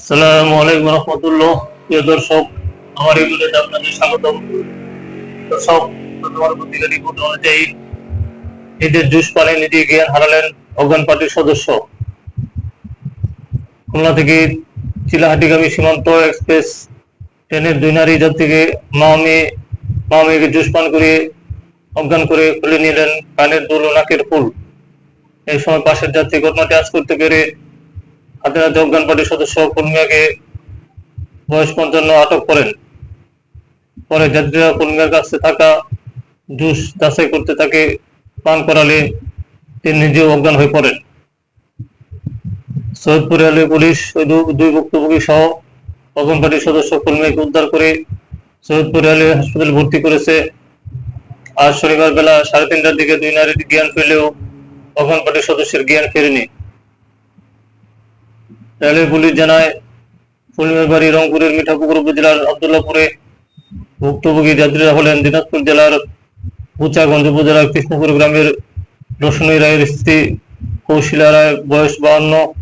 আসসালামু আলাইকুম রহমতুল্লাহ। প্রিয় দর্শক, আমার এই আপনাদের দর্শক, তোমার অনুযায়ী নিজের জুস নিজে হারালেন অজ্ঞান পার্টির সদস্য। খুলনা থেকে চিলাহাটিগামী সীমান্ত এক্সপ্রেস ট্রেনের দুই নারী যাত্রীকে মামি, মামিকে জুস পান করিয়ে অজ্ঞান করে খুলে নিলেন কানের দুল ও নাকের ফুল। এই সময় পাশের যাত্রী ঘটনাটি আজ করতে পেরে হাতে অজ্ঞান পার্টির সদস্য কর্মীকে বয়স পঞ্চান্ন আটক করেন। পরে যাত্রীরা কর্মীর কাছে থাকা জুস যাচাই করতে তাকে পান করালে তিনি নিজেও অজ্ঞান হয়ে পড়েন। সৈয়দপুর রেলওয়ে পুলিশ ওই দুই ভুক্তভোগী সহ অজ্ঞান পার্টির সদস্য কর্মীকে উদ্ধার করে সৈয়দপুর রেলওয়ে হাসপাতালে ভর্তি করেছে। আজ শনিবার বেলা সাড়ে তিনটার দিকে দুই নারীর জ্ঞান ফেলেও অজ্ঞান পার্টির সদস্যের জ্ঞান ফেরেনি। রেলওয়ে পুলিশ জানায় বাড়ি রংপুরের মিঠাপুকুর উপজেলার আবদুল্লাপুরে ভুক্তভোগী যাত্রীরা হলেন দিনাজপুর জেলার বুচাগঞ্জ উপজেলার কৃষ্ণপুর গ্রামের রোশনী রায়ের স্ত্রী কৌশিলা রায়, বয়স বাহান্ন,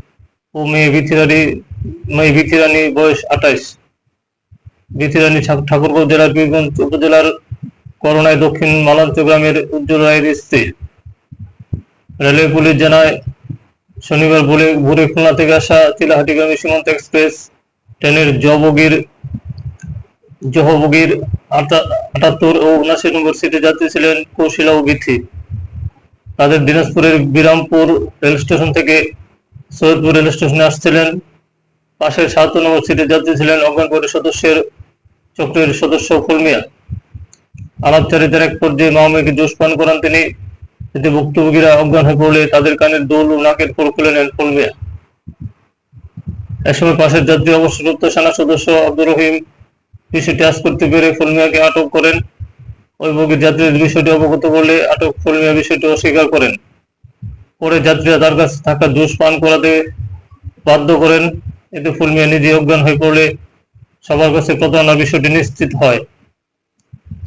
ও মেয়ে বিথিরানি মেয়ে বিথিরানি বয়স আঠাইশ। বিথিরানি ঠা- ঠাকুরগাঁও জেলার বীরগঞ্জ উপজেলার করোনায় দক্ষিণ মালাঞ্চ গ্রামের উজ্জ্বল রায়ের স্ত্রী। রেলওয়ে পুলিশ জানায় শনিবার ভোরে ভোরে খুলনা থেকে আসা চিলাহাটিগামী সীমান্ত এক্সপ্রেস ট্রেনের জবগির জহবগির আটা- আটাত্তর ও উনাশি নম্বর সিটে যাত্রী ছিলেন কৌশিলা ও বিথি তাদের দিনাজপুরের বিরামপুর রেল স্টেশন থেকে সৈয়দপুর রেল স্টেশনে আসছিলেন। পাশের সাত নম্বর সিটে যাত্রী ছিলেন অজ্ঞান পরিষদ সদস্যের চক্রের সদস্য ফুলমিয়া। আলাপচারিতার এক পর্যায়ে মাহমুদকে জোশ পান করান তিনি। এতে ভুক্তভোগীরা অজ্ঞান হয়ে পড়লে তাদের কানের দোল ও নাকের ফুল খুলে নেন ফুলমিয়া এসময় পাশের যাত্রী অবসরপ্রাপ্ত সেনা সদস্য আব্দুর রহিম বিষয়টি আজ করতে পেরে ফুলমিয়াকে আটক করেন। ওই বগির যাত্রীদের বিষয়টি অবগত করলে আটক ফুলমিয়া বিষয়টি অস্বীকার করেন। পরে যাত্রীরা তার কাছে থাকা জুস পান করাতে বাধ্য করেন। এতে ফুলমিয়া নিজে অজ্ঞান হয়ে পড়লে সবার কাছে প্রতারণার বিষয়টি নিশ্চিত হয়।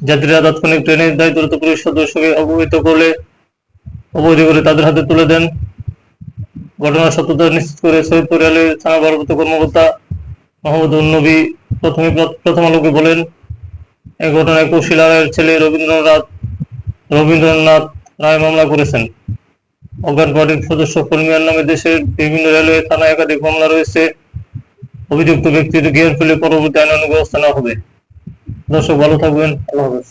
যাত্রীরা তাৎক্ষণিক ট্রেনের দায়িত্বরত পুলিশ সদস্যকে অবহিত করলে অবৈধ করে তাদের হাতে তুলে দেন। ঘটনার সত্যতা নিশ্চিত করে সৈয়দপুর রেলের থানা ভারপ্রাপ্ত কর্মকর্তা মোহাম্মদ নবী প্রথমে প্রথম আলোকে বলেন এই ঘটনায় কৌশিলা রায়ের ছেলে রবীন্দ্রনাথ রবীন্দ্রনাথ রায় মামলা করেছেন। অজ্ঞান পার্টির সদস্য কর্মীর নামে দেশের বিভিন্ন রেলওয়ে থানায় একাধিক মামলা রয়েছে। অভিযুক্ত ব্যক্তির জ্ঞান ফেলে পরবর্তী আইনানুগ ব্যবস্থা নেওয়া হবে। দর্শক, ভালো থাকবেন। আল্লাহ হাফেজ।